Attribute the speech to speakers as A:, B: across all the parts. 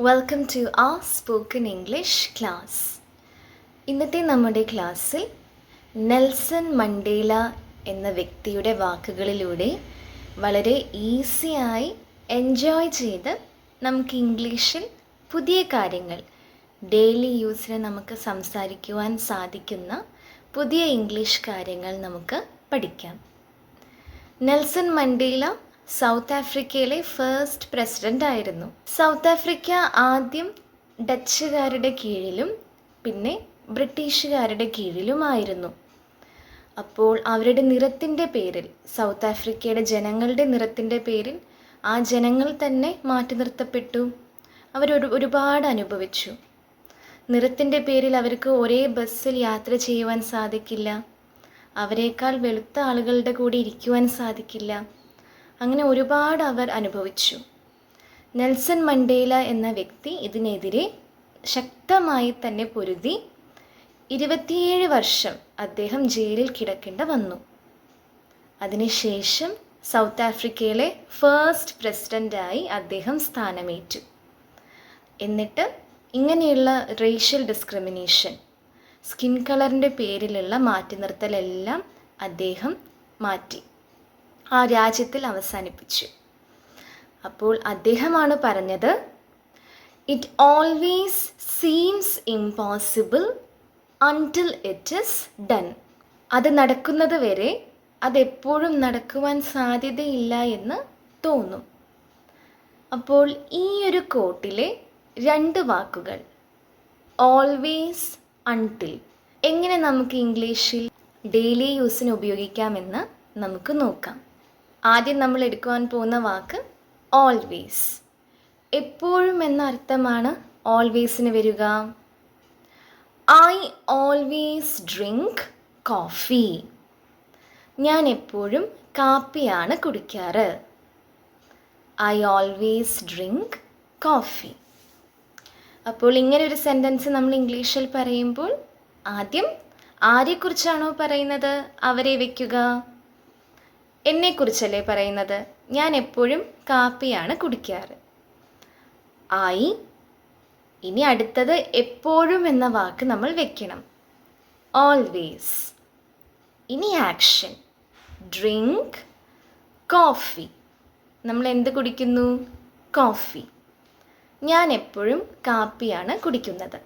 A: Welcome to a spoken English class ഇന്നത്തെ നമ്മുടെ ക്ലാസ്സിൽ നെൽസൺ മണ്ടേല എന്ന വ്യക്തിയുടെ വാക്കുകളിലൂടെ വളരെ ഈസിയായി എൻജോയ് ചെയ്ത് നമുക്ക് ഇംഗ്ലീഷിൽ പുതിയ കാര്യങ്ങൾ ഡെയിലി യൂസിന് നമുക്ക് സംസാരിക്കുവാൻ സാധിക്കുന്ന പുതിയ ഇംഗ്ലീഷ് കാര്യങ്ങൾ നമുക്ക് പഠിക്കാം. നെൽസൺ മണ്ടേല സൗത്ത് ആഫ്രിക്കയിലെ ഫസ്റ്റ് പ്രസിഡന്റ് ആയിരുന്നു. സൗത്ത് ആഫ്രിക്ക ആദ്യം ഡച്ചുകാരുടെ കീഴിലും പിന്നെ ബ്രിട്ടീഷുകാരുടെ കീഴിലുമായിരുന്നു. അപ്പോൾ അവരുടെ നിറത്തിന്റെ പേരിൽ സൗത്ത് ആഫ്രിക്കയുടെ ജനങ്ങളുടെ നിറത്തിന്റെ പേരിൽ ആ ജനങ്ങൾ തന്നെ മാറ്റി നിർത്തപ്പെട്ടു. അവർ ഒരുപാട് അനുഭവിച്ചു. നിറത്തിന്റെ പേരിൽ അവർക്ക് ഒരേ ബസ്സിൽ യാത്ര ചെയ്യുവാൻ സാധിക്കില്ല. അവരെക്കാൾ വെളുത്ത ആളുകളുടെ കൂടെ ഇരിക്കുവാൻ സാധിക്കില്ല. അങ്ങനെ ഒരുപാട് അവർ അനുഭവിച്ചു. നെൽസൺ മണ്ടേല എന്ന വ്യക്തി ഇതിനെതിരെ ശക്തമായി തന്നെ പൊരുതി ഇരുപത്തിയേഴ് വർഷം അദ്ദേഹം ജയിലിൽ കിടക്കേണ്ട വന്നു. അതിനുശേഷം സൗത്ത് ആഫ്രിക്കയിലെ ഫേസ്റ്റ് പ്രസിഡന്റായി അദ്ദേഹം സ്ഥാനമേറ്റു. എന്നിട്ട് ഇങ്ങനെയുള്ള റേഷ്യൽ ഡിസ്ക്രിമിനേഷൻ സ്കിൻ കളറിന്റെ പേരിലുള്ള മാറ്റി നിർത്തലെല്ലാം അദ്ദേഹം മാറ്റി. ആ രാജ്യത്തിൽ അവസാനിപ്പിച്ചു. അപ്പോൾ അദ്ദേഹമാണ് പറഞ്ഞത് it always seems impossible until it is done അത് നടക്കുന്നത് വരെ അതെപ്പോഴും നടക്കുവാൻ സാധ്യതയില്ല എന്ന് തോന്നും. അപ്പോൾ ഈ ഒരു കോട്ടിലെ രണ്ട് വാക്കുകൾ ഓൾവേസ് അൺടിൽ എങ്ങനെ നമുക്ക് ഇംഗ്ലീഷിൽ ഡെയിലി യൂസിന് ഉപയോഗിക്കാമെന്ന് നമുക്ക് നോക്കാം. ആദ്യം നമ്മൾ എടുക്കുവാൻ പോകുന്ന വാക്ക് ഓൾവേസ് എപ്പോഴും എന്ന അർത്ഥമാണ് ഓൾവേസിന് വരിക. ഐ ഓൾവേസ് ഡ്രിങ്ക് കോഫി ഞാൻ എപ്പോഴും കാപ്പിയാണ് കുടിക്കാറ്. ഐ ഓൾവേസ് ഡ്രിങ്ക് കോഫി അപ്പോൾ ഇങ്ങനെ ഒരു സെന്റൻസ് നമ്മൾ ഇംഗ്ലീഷിൽ പറയുമ്പോൾ ആദ്യം ആരെക്കുറിച്ചാണോ പറയുന്നത്? അവരെ വയ്ക്കുക എന്നെക്കുറിച്ചല്ലേ പറയുന്നത്? ഞാൻ എപ്പോഴും കാപ്പിയാണ് കുടിക്കാറ്. ആയി ഇനി അടുത്തത് എപ്പോഴും എന്ന വാക്ക് നമ്മൾ വെക്കണം. ഓൾവേസ് ഇനി ആക്ഷൻ ഡ്രിങ്ക് കോഫി നമ്മൾ എന്ത് കുടിക്കുന്നു? കോഫി ഞാൻ എപ്പോഴും കാപ്പിയാണ് കുടിക്കുന്നത്.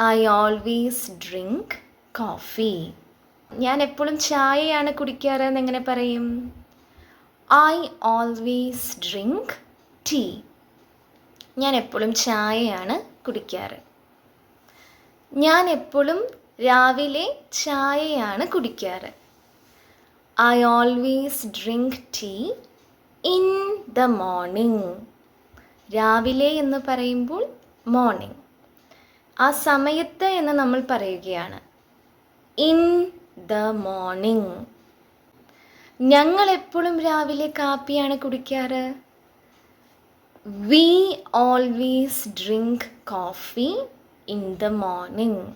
A: ഐ ഓൾവേസ് ഡ്രിങ്ക് കോഫി ഞാൻ എപ്പോഴും ചായയാണ് കുടിക്കാറ് എന്നെങ്ങനെ പറയും? ഐ ഓൾവേസ് ഡ്രിങ്ക് ടീ ഞാൻ എപ്പോഴും ചായയാണ് കുടിക്കാറ്. ഞാൻ എപ്പോഴും രാവിലെ ചായയാണ് കുടിക്കാറ്. I always drink tea in the morning രാവിലെ എന്ന് പറയുമ്പോൾ മോർണിംഗ് ആ സമയത്ത് എന്ന് നമ്മൾ പറയുകയാണ്. In the morning. ഞങ്ങൾ എപ്പോഴും രാവിലെ കാപ്പിയാണ് കുടിക്കാറ്. We always drink coffee in the morning.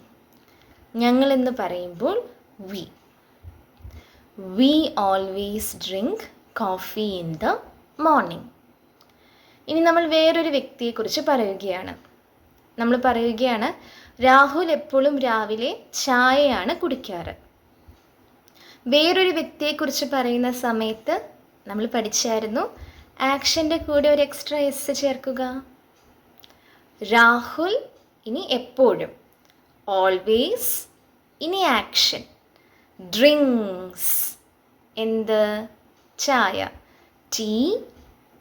A: ഞങ്ങൾ എന്ന് പറയുമ്പോൾ we. We always drink coffee in the morning. ഇനി നമ്മൾ വേറൊരു വ്യക്തിയെക്കുറിച്ച് പറയുകയാണ്. നമ്മൾ പറയുകയാണ് രാഹുൽ എപ്പോഴും രാവിലെ ചായയാണ് കുടിക്കാറ്. വേറൊരു വ്യക്തിയെക്കുറിച്ച് പറയുന്ന സമയത്ത് നമ്മൾ പഠിച്ചായിരുന്നു. ആക്ഷന്റെ കൂടെ ഒരു എക്സ്ട്രാ എസ് ചേർക്കുക. രാഹുൽ ഇനി എപ്പോഴും. ഓൾവേസ് ഇനി ആക്ഷൻ ഡ്രിങ്ക്സ് എന്ത്? ചായ. ടീ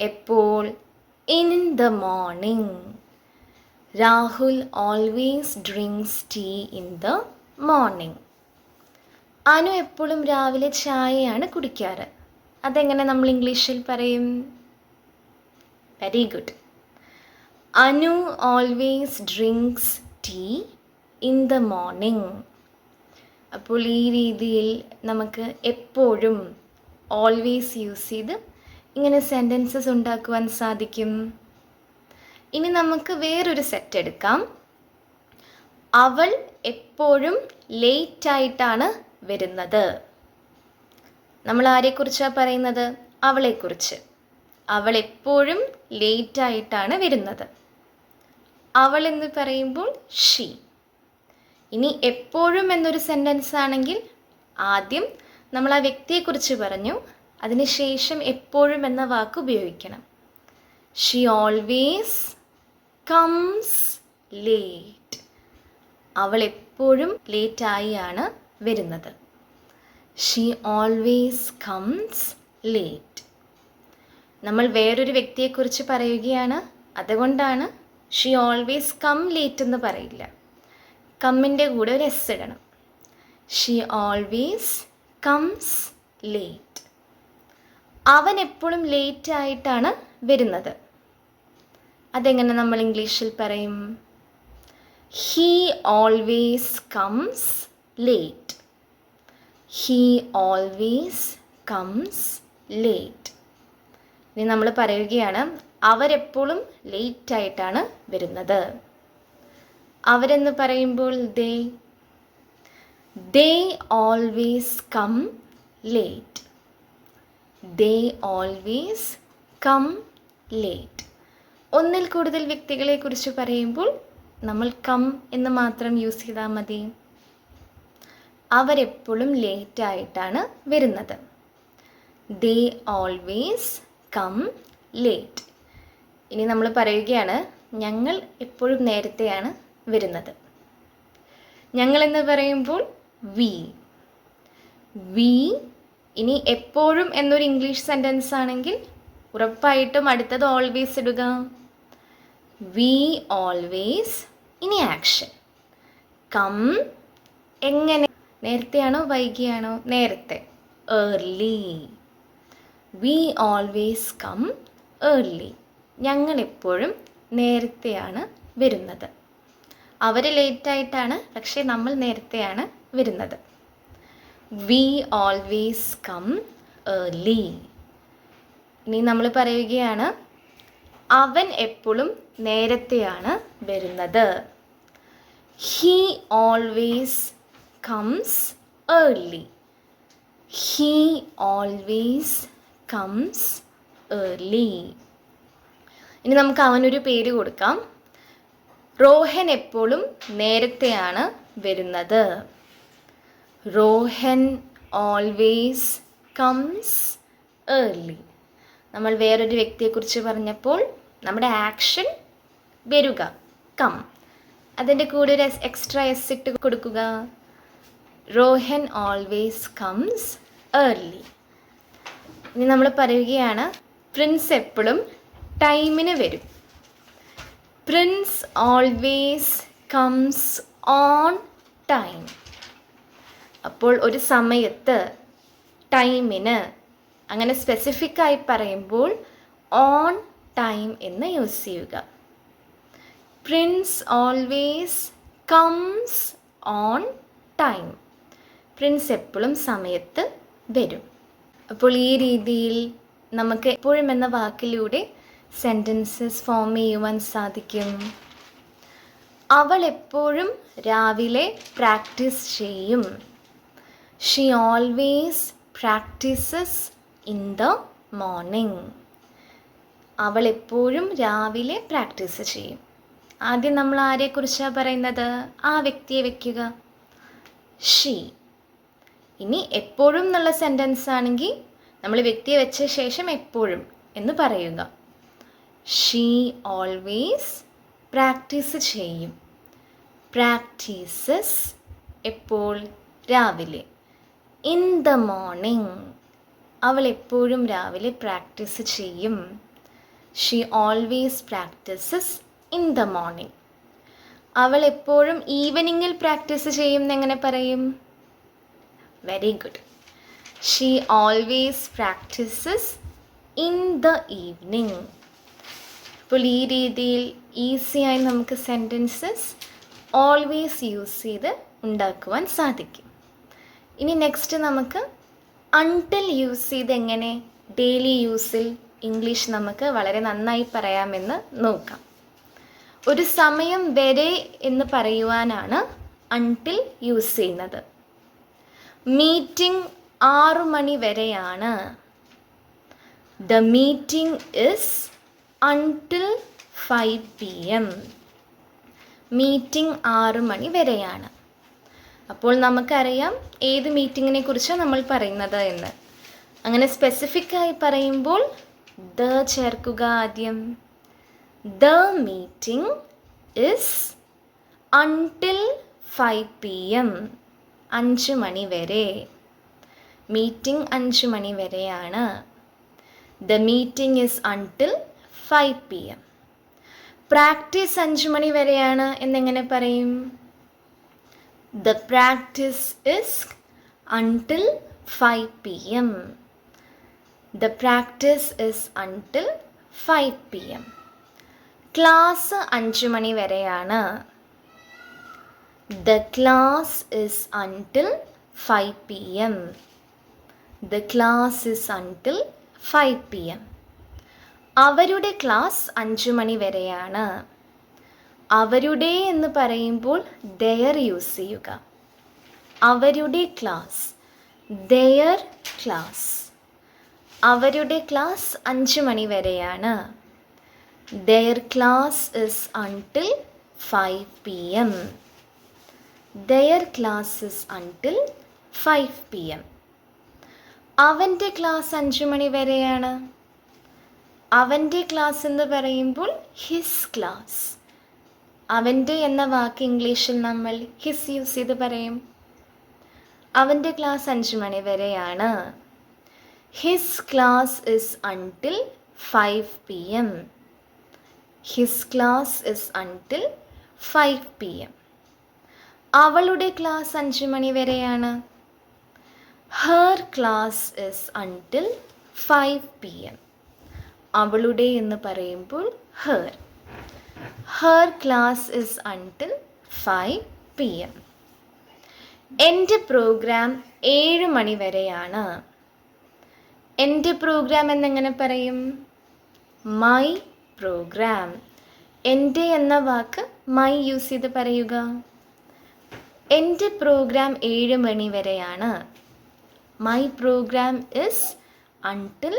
A: എപ്പോൾ? In the morning Rahul always drinks tea in the morning Anu എപ്പോഴും രാവിലെ ചായയാണ് കുടിക്കാറ്. അതെങ്ങനെ നമ്മൾ ഇംഗ്ലീഷിൽ പറയും? Very good Anu always drinks tea in the morning അപ്പോൾ ഈ രീതിയിൽ നമുക്ക് എപ്പോഴും ഓൾവേസ് യൂസ് ചെയ്ത് ഇങ്ങനെ സെന്റൻസസ് ഉണ്ടാക്കുവാൻ സാധിക്കും. ഇനി നമുക്ക് വേറൊരു സെറ്റ് എടുക്കാം. അവൾ എപ്പോഴും ലേറ്റ് ആയിട്ടാണ് വരുന്നത്. നമ്മൾ ആരെക്കുറിച്ചാണ് പറയുന്നത്? അവളെക്കുറിച്ച്. അവൾ എപ്പോഴും ലേറ്റ് ആയിട്ടാണ് വരുന്നത്. അവൾ എന്ന് പറയുമ്പോൾ ഷീ ഇനി എപ്പോഴും എന്നൊരു സെന്റൻസ് ആണെങ്കിൽ ആദ്യം നമ്മൾ ആ വ്യക്തിയെക്കുറിച്ച് പറഞ്ഞു. അതിനുശേഷം എപ്പോഴും എന്ന വാക്ക് ഉപയോഗിക്കണം. ഷീ ഓൾവേസ് കംസ് ലേറ്റ് അവൾ എപ്പോഴും ലേറ്റായിയാണ് വരുന്നത്. ഷീ ഓൾവേസ് കംസ് ലേറ്റ് നമ്മൾ വേറൊരു വ്യക്തിയെക്കുറിച്ച് പറയുകയാണ്. അതുകൊണ്ടാണ് ഷീ ഓൾവേസ് കം ലേറ്റ് എന്ന് പറയില്ല. കമ്മിന്റെ കൂടെ ഒരു എസ് ഇടണം. ഷീ ഓൾവേസ് കംസ് ലേറ്റ് അവൻ എപ്പോഴും ലേറ്റ് ആയിട്ടാണ് വരുന്നത്. അതെങ്ങനെ നമ്മൾ ഇംഗ്ലീഷിൽ പറയും? ഹീ ഓൾവേസ് കംസ് ലേറ്റ് ഹീ always comes late. ഇനി നമ്മൾ പറയുകയാണ് അവരെപ്പോഴും ലേറ്റ് ആയിട്ടാണ് വരുന്നത്. അവരെന്ന് പറയുമ്പോൾ they they always come late they always come late ഒന്നിൽ കൂടുതൽ വ്യക്തികളെ കുറിച്ച് പറയുമ്പോൾ നമ്മൾ കം എന്ന് മാത്രം യൂസ് ചെയ്താൽ മതി. അവരെപ്പോഴും ലേറ്റ് ആയിട്ടാണ് വരുന്നത്. ദേ ഓൾവേസ് കം ലേറ്റ് ഇനി നമ്മൾ പറയുകയാണ് ഞങ്ങൾ എപ്പോഴും നേരത്തെയാണ് വരുന്നത്. ഞങ്ങൾ എന്ന് പറയുമ്പോൾ വി വി ഇനി എപ്പോഴും എന്നൊരു ഇംഗ്ലീഷ് സെന്റൻസ് ആണെങ്കിൽ ഉറപ്പായിട്ടും അടുത്തത് ഓൾവേസ് ഇടുക. വി ഓൾവേസ് ഇനി ആക്ഷൻ കം എങ്ങനെ നേരത്തെയാണോ? വൈകിയാണോ? നേരത്തെ. Early we always come early ഞങ്ങൾ എപ്പോഴും നേരത്തെയാണ് വരുന്നത്. അവർ ലേറ്റായിട്ടാണ് പക്ഷേ നമ്മൾ നേരത്തെയാണ് വരുന്നത്. വി ഓൾവേസ് കം ഏർലി ഇനി നമ്മൾ പറയുകയാണ് അവൻ എപ്പോഴും നേരത്തെയാണ് വരുന്നത്. He always comes early he always comes early ഇനി നമുക്ക് അവനൊരു പേര് കൊടുക്കാം. റോഹൻ എപ്പോഴും നേരത്തെയാണ് വരുന്നത്. റോഹൻ ഓൾവേസ് കംസ് ഏർലി നമ്മൾ വേറൊരു വ്യക്തിയെക്കുറിച്ച് പറഞ്ഞപ്പോൾ നമ്മുടെ ആക്ഷൻ വരിക. കം അതിന്റെ കൂടെ ഒരു എക്സ്ട്രാ എസ് ഇട്ട് കൊടുക്കുക. റോഹൻ ഓൾവേസ് കംസ് ഏർലി ഇനി നമ്മൾ പറയുകയാണ് പ്രിൻസ് എപ്പോഴും ടൈമിന് വരും. Prince always comes on time അപ്പോൾ ഒരു സമയത്ത് ടൈമിന് അങ്ങനെ സ്പെസിഫിക് ആയി പറയുമ്പോൾ ഓൺ ടൈം എന്ന് യൂസ് ചെയ്യുക. Prince always comes on time Prince എപ്പോഴും സമയത്ത് വരും. അപ്പോൾ ഈ രീതിയിൽ നമുക്ക് എപ്പോഴും എന്ന വാക്കിലൂടെ സെന്റൻസസ് ഫോം ചെയ്യുവാൻ സാധിക്കും. അവൾ എപ്പോഴും രാവിലെ പ്രാക്ടീസ് ചെയ്യും. She always practises in the morning അവൾ എപ്പോഴും രാവിലെ പ്രാക്ടീസ് ചെയ്യും. ആദ്യം നമ്മൾ ആരെക്കുറിച്ചാണ് പറയുന്നത്? ആ വ്യക്തിയെ വയ്ക്കുക ഷീ ഇനി എപ്പോഴും എന്നുള്ള സെന്റൻസ് ആണെങ്കിൽ നമ്മൾ വ്യക്തിയെ വെച്ച ശേഷം എപ്പോഴും എന്ന് പറയുക. ഷീ ഓൾവേസ് പ്രാക്ടീസ് ചെയ്യും. പ്രാക്ടീസസ് എപ്പോൾ? രാവിലെ. ഇൻ ദ മോർണിംഗ് അവൾ എപ്പോഴും രാവിലെ പ്രാക്ടീസ് ചെയ്യും. She always practises in the morning അവൾ എപ്പോഴും ഈവനിങ്ങിൽ പ്രാക്ടീസ് ചെയ്യും എന്നെങ്ങനെ പറയും? Very good she always practises in the evening അപ്പോൾ ഈ രീതിയിൽ ഈസിയായി നമുക്ക് സെന്റൻസസ് ഓൾവേസ് യൂസ് ചെയ്ത് ഉണ്ടാക്കുവാൻ സാധിക്കും. ഇനി നെക്സ്റ്റ് നമുക്ക് അൺടിൽ യൂസ് ചെയ്ത് എങ്ങനെ ഡെയിലി യൂസിൽ ഇംഗ്ലീഷ് നമുക്ക് വളരെ നന്നായി പറയാമെന്ന് നോക്കാം. ഒരു സമയം വരെ എന്ന് പറയുവാനാണ് അൺടിൽ യൂസ് ചെയ്യുന്നത്. മീറ്റിംഗ് ആറു മണി വരെയാണ്. The meeting is until five p m meeting ആറ് മണി വരെയാണ്. അപ്പോൾ നമുക്കറിയാം ഏത് മീറ്റിങ്ങിനെ കുറിച്ചാണ് നമ്മൾ പറയുന്നത് എന്ന്. അങ്ങനെ സ്പെസിഫിക്കായി പറയുമ്പോൾ ദ ചേർക്കുക ആദ്യം. The meeting is until five p m അഞ്ച് മണി വരെ. മീറ്റിംഗ് അഞ്ച് മണി വരെയാണ്. The meeting is until five p m. Practice അഞ്ച് മണി വരെയാണ് എന്നെങ്ങനെ പറയും? The practice is until five p m. The practice is until five p m. Class അഞ്ച് മണി വരെയാണ്. The class is until five p m the class is until five p m അവരുടെ class അഞ്ച് മണി വരെയാണ്. അവരുടെ എന്ന് പറയുമ്പോൾ ദയർ യൂസ് ചെയ്യുക. അവരുടെ ക്ലാസ് ദയർ ക്ലാസ് അവരുടെ ക്ലാസ് അഞ്ച് മണി വരെയാണ്. Their class is until five p m their classes until five p m അവന്റെ ക്ലാസ് അഞ്ച് മണി വരെയാണ്. അവന്റെ ക്ലാസ് എന്ന് പറയുമ്പോൾ ഹിസ് ക്ലാസ് അവന്റെ എന്ന വാക്ക് ഇംഗ്ലീഷിൽ നമ്മൾ ഹിസ് യൂസ് ചെയ്ത് പറയും. അവന്റെ ക്ലാസ് അഞ്ച് മണി വരെയാണ്. His class is until five p m his class is until five p m അവളുടെ ക്ലാസ് അഞ്ച് മണി വരെയാണ്. Her class is until five p m അവളുടെ എന്ന് പറയുമ്പോൾ her her class is until five p m എന്റെ പ്രോഗ്രാം ഏഴ് മണി വരെയാണ്. എന്റെ പ്രോഗ്രാം എന്നെങ്ങനെ പറയും? മൈ പ്രോഗ്രാം എന്റെ എന്ന വാക്ക് മൈ യൂസ് ചെയ്ത് പറയുക. എന്റെ പ്രോഗ്രാം ഏഴ് മണി വരെയാണ്. My programme is until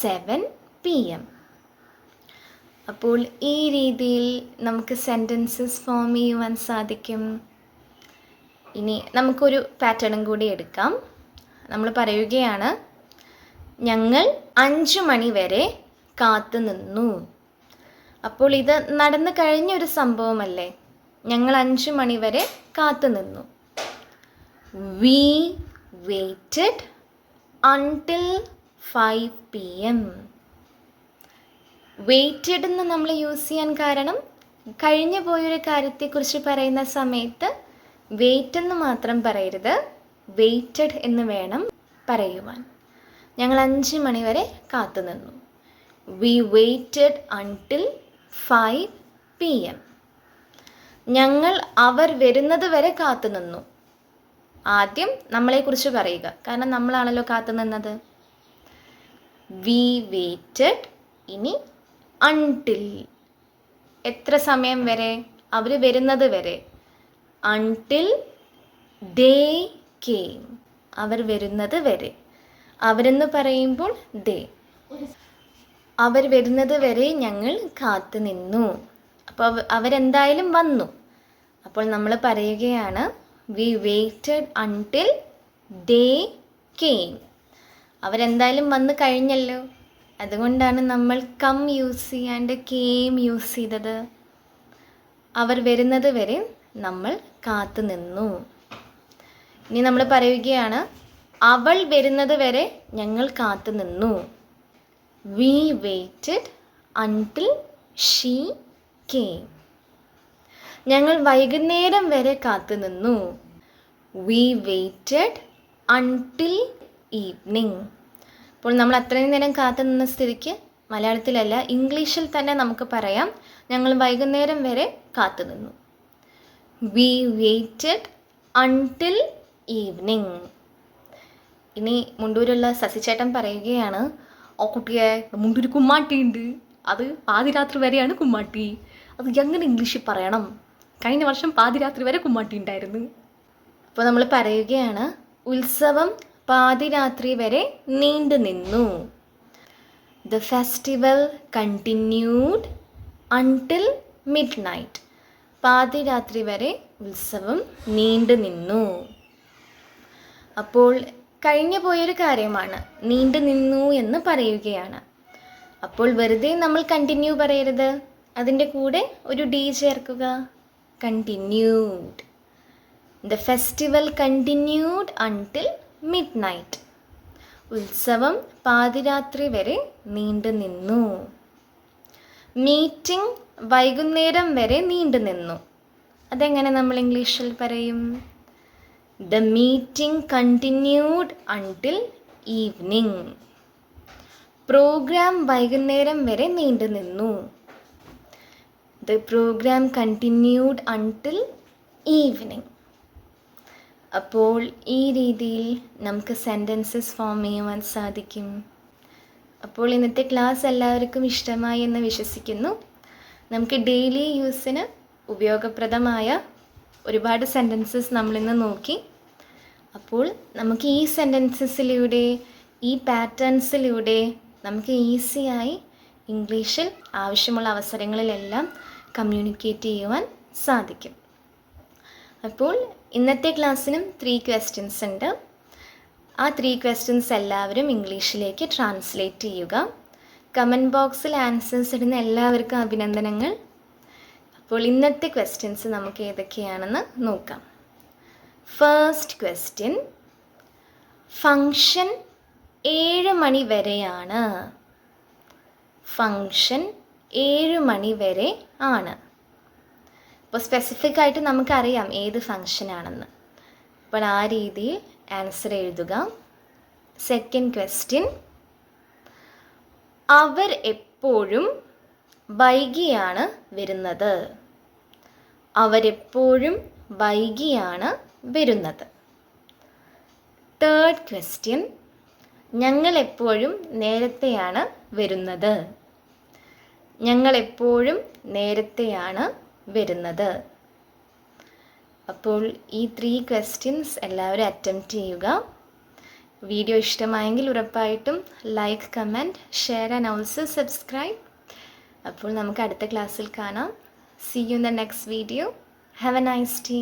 A: seven p m അപ്പോൾ ഈ രീതിയിൽ നമുക്ക് സെന്റൻസസ് ഫോം ചെയ്യുവാൻ സാധിക്കും. ഇനി നമുക്കൊരു പാറ്റേണും കൂടി എടുക്കാം. നമ്മൾ പറയുകയാണ് ഞങ്ങൾ അഞ്ച് മണി വരെ കാത്തു നിന്നു. അപ്പോൾ ഇത് നടന്നു കഴിഞ്ഞൊരു സംഭവമല്ലേ? ഞങ്ങൾ അഞ്ച് മണിവരെ കാത്തു നിന്നു we waited until five p m waited എന്ന് നമ്മൾ യൂസ് ചെയ്യാൻ കാരണം കഴിഞ്ഞു പോയൊരു കാര്യത്തെക്കുറിച്ച് പറയുന്ന സമയത്ത് വെയിറ്റ് എന്ന് മാത്രം പറയരുത്. വെയിറ്റഡ് എന്ന് വേണം പറയുവാൻ. ഞങ്ങൾ അഞ്ച് മണിവരെ കാത്തു നിന്നു we waited until five p m ഞങ്ങൾ അവർ വരുന്നത് വരെ കാത്തു നിന്നു. ആദ്യം നമ്മളെക്കുറിച്ച് പറയുക. കാരണം നമ്മളാണല്ലോ കാത്തു നിന്നത്. വി വെയിറ്റഡ് ഇനി അൺടിൽ എത്ര സമയം വരെ? അവർ വരുന്നത് വരെ. അൺടിൽ ദേ കെയിം അവർ വരുന്നത് വരെ. അവരെന്ന് പറയുമ്പോൾ ദേ അവർ വരുന്നത് വരെ ഞങ്ങൾ കാത്തു നിന്നു. അപ്പോൾ അവ- അവരെന്തായാലും വന്നു. അപ്പോൾ നമ്മൾ പറയുകയാണ് we waited until they came അവരെന്തായാലും വന്ന് കഴിഞ്ഞല്ലോ. അതുകൊണ്ടാണ് നമ്മൾ കം യൂസ് ചെയ്യാണ്ട് കെയിം യൂസ് ചെയ്തത്. അവർ വരുന്നത് വരെ നമ്മൾ കാത്തു നിന്നു. ഇനി നമ്മൾ പറയുകയാണ് അവൾ വരുന്നത് വരെ ഞങ്ങൾ കാത്തു നിന്നു. We waited until she came ഞങ്ങൾ വൈകുന്നേരം വരെ കാത്തു നിന്നു. വി വെയിറ്റഡ് അൺടിൽ ഈവനിങ് അപ്പോൾ നമ്മൾ അത്രയും നേരം കാത്തു നിന്ന സ്ഥിതിക്ക് മലയാളത്തിലല്ല ഇംഗ്ലീഷിൽ തന്നെ നമുക്ക് പറയാം. ഞങ്ങൾ വൈകുന്നേരം വരെ കാത്തു നിന്നു. വി വെയിറ്റഡ് അൺടിൽ ഈവനിങ് ഇനി മുണ്ടൂരുള്ള സസിച്ചേട്ടൻ പറയുകയാണ് ഓ കുട്ടിയെ മുണ്ടൂര് കുമ്മാട്ടിയുണ്ട്. അത് പാതിരാത്രി വരെയാണ് കുമ്മാട്ടി. അത് എങ്ങനെ ഇംഗ്ലീഷിൽ പറയണം? കഴിഞ്ഞ വർഷം പാതിരാത്രി വരെ കുമ്മാട്ടി ഉണ്ടായിരുന്നു. അപ്പോൾ നമ്മൾ പറയുകയാണ് ഉത്സവം പാതിരാത്രി വരെ നീണ്ടു നിന്നു. The festival continued until midnight പാതിരാത്രി വരെ ഉത്സവം നീണ്ടു നിന്നു. അപ്പോൾ കഴിഞ്ഞു പോയൊരു കാര്യമാണ് നീണ്ടു നിന്നു എന്ന് പറയുകയാണ്. അപ്പോൾ വെറുതെ നമ്മൾ കണ്ടിന്യൂ പറയരുത്. അതിന്റെ കൂടെ ഒരു ഡി ചേർക്കുക. Continued the festival continued until midnight ഉത്സവം പാതിരാത്രി വരെ നീണ്ടു നിന്നു. മീറ്റിംഗ് വൈകുന്നേരം വരെ നീണ്ടു നിന്നു. അതെങ്ങനെ നമ്മൾ ഇംഗ്ലീഷിൽ പറയും? The meeting continued until evening programme വൈകുന്നേരം വരെ നീണ്ടു നിന്നു. The programme continued until evening അപ്പോൾ ഈ രീതിയിൽ നമുക്ക് സെന്റൻസസ് ഫോം ചെയ്യുവാൻ സാധിക്കും. അപ്പോൾ ഇന്നത്തെ ക്ലാസ് എല്ലാവർക്കും ഇഷ്ടമായി എന്ന് വിശ്വസിക്കുന്നു. നമുക്ക് ഡെയിലി യൂസിന് ഉപയോഗപ്രദമായ ഒരുപാട് സെന്റൻസസ് നമ്മളിന്ന് നോക്കി. അപ്പോൾ നമുക്ക് ഈ സെന്റൻസസിലൂടെ ഈ പാറ്റേൺസിലൂടെ നമുക്ക് ഈസിയായി ഇംഗ്ലീഷിൽ ആവശ്യമുള്ള അവസരങ്ങളിലെല്ലാം കമ്മ്യൂണിക്കേറ്റ് ചെയ്യുവാൻ സാധിക്കും. അപ്പോൾ ഇന്നത്തെ ക്ലാസ്സിനും ത്രീ ക്വസ്റ്റ്യൻസ് ഉണ്ട്. ആ ത്രീ ക്വസ്റ്റ്യൻസ് എല്ലാവരും ഇംഗ്ലീഷിലേക്ക് ട്രാൻസ്ലേറ്റ് ചെയ്യുക. കമന്റ് ബോക്സിൽ ആൻസേഴ്സ് ഇടുന്ന എല്ലാവർക്കും അഭിനന്ദനങ്ങൾ. അപ്പോൾ ഇന്നത്തെ ക്വസ്റ്റ്യൻസ് നമുക്ക് ഏതൊക്കെയാണെന്ന് നോക്കാം. ഫസ്റ്റ് ക്വസ്റ്റ്യൻ ഫങ്ഷൻ ഏഴ് മണി വരെയാണ്. ഫങ്ഷൻ ഏഴ് മണി വരെ ആണ്. അപ്പോൾ സ്പെസിഫിക് ആയിട്ട് നമുക്കറിയാം ഏത് ഫങ്ഷനാണെന്ന് അപ്പോൾ ആ രീതിയിൽ ആൻസർ എഴുതുക. സെക്കൻഡ് ക്വസ്റ്റ്യൻ അവർ എപ്പോഴും വൈകിയാണ് വരുന്നത്. അവരെപ്പോഴും വൈകിയാണ് വരുന്നത്. തേർഡ് ക്വസ്റ്റ്യൻ ഞങ്ങൾ എപ്പോഴും നേരത്തെയാണ് വരുന്നത്. ഞങ്ങൾ എപ്പോഴും നേരത്തെയാണ് വരുന്നത്. അപ്പോൾ ഈ ത്രീ ക്വസ്റ്റ്യൻസ് എല്ലാവരും അറ്റംപ്റ്റ് ചെയ്യുക. വീഡിയോ ഇഷ്ടമായെങ്കിൽ ഉറപ്പായിട്ടും like comment share and also subscribe അപ്പോൾ നമുക്ക് അടുത്ത ക്ലാസ്സിൽ കാണാം. See you in the next video have a nice day